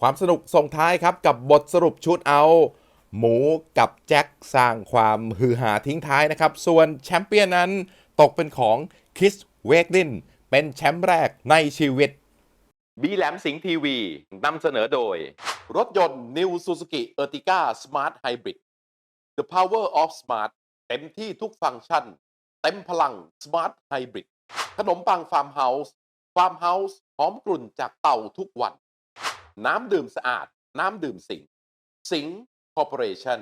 ความสนุกส่งท้ายครับกับบทสรุปชุดเอา หมูกับแจ็คสร้างความฮือหาทิ้งท้ายนะครับ ส่วนแชมเปี้ยนนั้นตกเป็นของคริสเวกลินเป็นแชมป์แรกในชีวิต บีแหลมสิงห์ทีวีนำเสนอโดย รถยนต์ New Suzuki Ertiga Smart Hybrid The Power of Smart เต็มที่ทุกฟังก์ชัน เต็มพลัง Smart Hybrid ขนมปังฟาร์มเฮาส์ฟาร์มเฮาส์หอมกลุ่นจากเต่าทุกวัน น้ำดื่มสะอาด น้ำดื่มสิงห์สิงห์คอร์ปอเรชั่น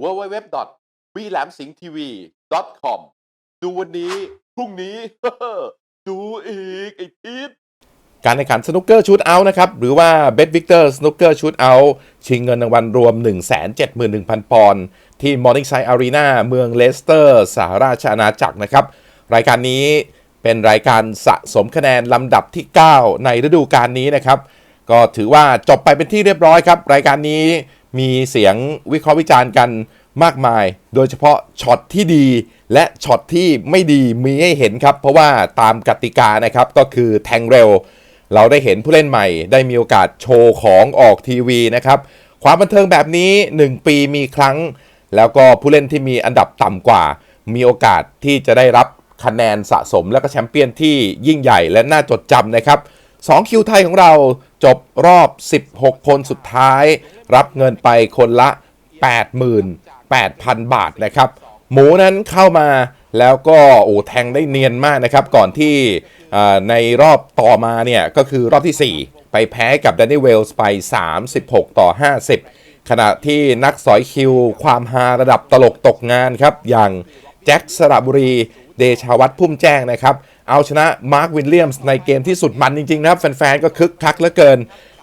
w w w b l a m s i n g t v com ดูวันนี้ พรุ่งนี้ ดูอีกไอ้ทิศการแข่งขันสนุกเกอร์ชูตเอานะครับ หรือว่า Bet Victor Snooker Shootout ชิงเงินรางวัลรวม 171,000 ปอนด์ที่ Morningside Arena เมืองเลสเตอร์สหราชอาณาจักรนะครับ รายการนี้เป็นรายการสะสมคะแนนลำดับที่ 9 ในฤดูกาลนี้นะครับ ก็ถือว่าจบไปเป็นที่เรียบร้อยครับ รายการนี้มีเสียงวิเคราะห์วิจารณ์กันมากมาย โดยเฉพาะช็อตที่ดีและช็อตที่ไม่ดีมีให้เห็นครับ เพราะว่าตามกติกานะครับก็คือแทงเร็ว เราได้เห็นผู้เล่นใหม่ ได้มีโอกาสโชว์ของออกทีวีนะครับความบันเทิงแบบนี้ 1 ปีมีครั้ง แล้วก็ผู้เล่นที่มีอันดับต่ำกว่า มีโอกาสที่จะได้รับคะแนนสะสมและก็แชมเปี้ยนที่ยิ่งใหญ่และน่าจดจำนะครับ2คิวไทยของเรา จบรอบ 16 คนสุดท้าย รับเงินไปคนละ 88,000 บาทนะครับ หมูนั้นเข้ามาแล้วก็โอ้แทงได้เนียนมากนะครับ ก่อนที่ในรอบต่อมาเนี่ย ก็คือรอบที่ 4 ไปแพ้กับแดนนี่เวลส์ไป 36 ต่อ 50 ขณะที่นักสอยคิว ความฮาระดับตลกตกงานครับ อย่างแจ็คสระบุรีเดชาวัฒน์พุ่มแจ้งนะครับ เอาชนะมาร์ควินเลียมส์ในเกมที่สุดมันจริง ๆ นะครับ แฟน ๆ ก็คึกคักเหลือเกิน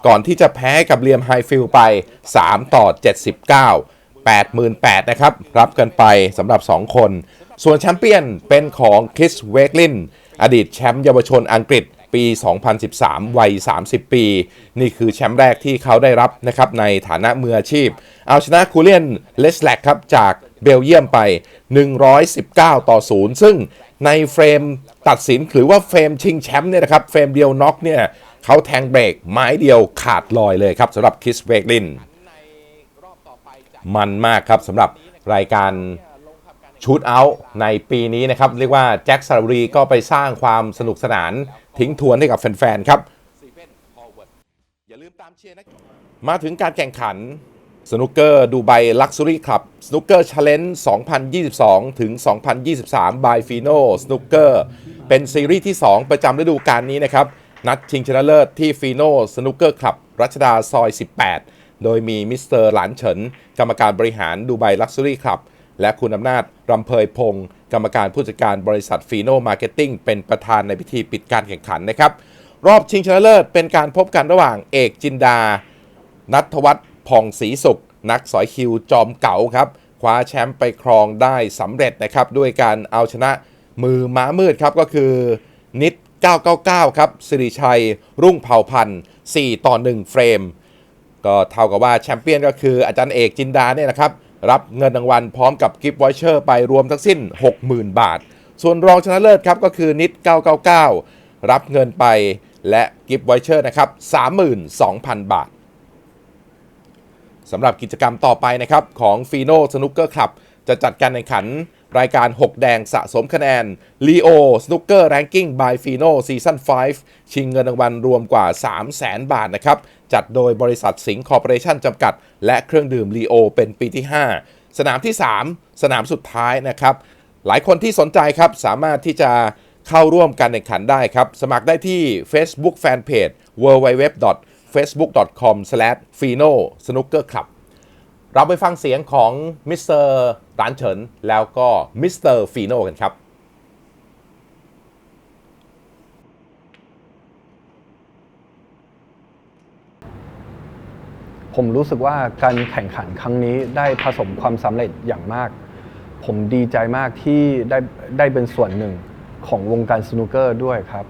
ก่อนที่จะแพ้กับเลียมไฮฟิลไป 3 ต่อ 79 88,000นะครับ รับกันไปสำหรับ 2 คน ส่วนแชมเปี้ยนเป็นของคริสเวกลินอดีตแชมป์เยาวชนอังกฤษ ปี 2013 วัย 30 ปี นี่คือแชมป์แรกที่เขาได้รับนะครับในฐานะมืออาชีพ เอาชนะคูเลียนเลสแลกครับจากเบลเยียมไป 119 ต่อ 0 ซึ่งในเฟรมตัดสินหรือว่าเฟรมชิงแชมป์เนี่ยนะครับเฟรมเดียวน็อกเนี่ยเขาแทงเบรกไม้เดียวขาดลอยเลยครับสำหรับคริสเวกลินมันมากครับสำหรับรายการ ชูตเอาท์ในปีนี้นะครับ เรียกว่าแจ็คซารารีก็ไปสร้างความสนุกสนานทิ้งทวนให้กับแฟน ๆ ครับ มาถึงการแข่งขันสนุกเกอร์ดูไบลักซ์ r รี่คลับสนุกเกอร์ช l เลน g ์2022 ถึง 2023 by Fino Snooker เป็นซีรีส์ที่ 2 ประจำฤดูกาลนี้นะครับ นัดชิงชนะเลิศที่ฟีโนสนุกเกอร์คลับ รัชดาซอย 18 โดยมีมิสเตอร์หลานเฉิน กรรมการบริหารดูไบลักซ์ r รี่คลับ และคุณอำนาจรำเพยพงศ์กรรมการผู้จัดการบริษัทฟีโนมาร์เก็ตติ้งเป็นประธานในพิธีปิดการแข่งขันนะครับ รอบชิงชนะเลิศเป็นการพบกันระหว่างเอกจินดา นัทวัฒน์ผ่องศรีสุข นักสอยคิวจอมเก๋าครับคว้าแชมป์ไปครองได้สำเร็จนะครับด้วยการเอาชนะมือม้ามืดครับก็คือนิด 999 ครับสิริชัย รุ่งเผ่าพันธ์4ต่อ 1 เฟรม ก็เท่ากับว่าแชมเปี้ยนก็คืออาจารย์เอกจินดาเนี่ยนะครับ รับเงินรางวัลพร้อมกับกิฟต์วอเชอร์ไปรวมทั้งสิ้น 60,000 บาท ส่วนรองชนะเลิศครับก็คือนิด 999 รับเงินไปและกิฟต์วอเชอร์นะครับ 32,000 บาทสำหรับกิจกรรมต่อไปนะครับของฟีโนสนุกเกอร์คลับจะจัดการแข่งขัน รายการ 6 แดงสะสมคะแนน Leo Snooker Ranking by Fino Season 5 ชิงเงินรางวัลรวมกว่า 300,000บาทนะครับ จัดโดยบริษัทสิงห์คอร์ปอเรชั่นจำกัด และเครื่องดื่ม Leo เป็นปีที่ 5 สนามที่ 3 สนามสุดท้ายนะครับ หลายคนที่สนใจครับ สามารถที่จะเข้าร่วมการแข่งขันได้ครับ สมัครได้ที่ Facebook Fanpage www facebook.com/fino snooker club เราไปฟังเสียงของมิสเตอร์หลานเฉินแล้วก็มิสเตอร์ฟีโน่กันครับ ผมรู้สึกว่าการแข่งขันครั้งนี้ได้ผสมความสำเร็จอย่างมาก ผมดีใจมากที่ได้ได้เป็นส่วนหนึ่งของวงการสนุกเกอร์ด้วยครับ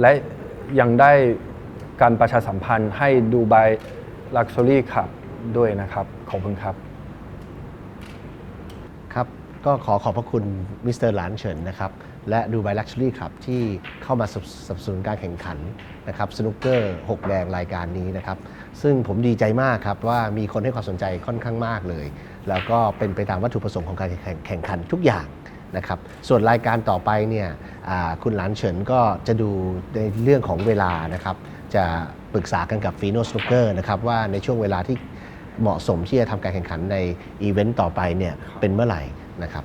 และยังได้การประชาสัมพันธ์ให้ดูไบลักซ์ r รี่ขับ ด้วยนะครับ ขอบคุณครับ ครับ ก็ขอขอบพระคุณมิสเตอร์หลานเฉินนะครับ และดูไบลักชัวรี่ครับที่เข้ามาสนับสนุนการแข่งขันนะครับสนุกเกอร์6แดงรายการนี้นะครับ ซึ่งผมดีใจมากครับว่ามีคนให้ความสนใจค่อนข้างมากเลย แล้วก็เป็นไปตามวัตถุประสงค์ของการแข่งข,งขันทุกอย่างนะครับส่วนรายการต่อไปเนี่ยคุณหลานเฉินก็จะดูในเรื่องของเวลานะครับ จะปรึกษากันกับฟีโนสโนเกอร์นะครับว่าในช่วงเวลาที่ เหมาะสมที่จะทำการแข่งขันในอีเวนต์ต่อไปเนี่ยเป็นเมื่อไหร่นะครับ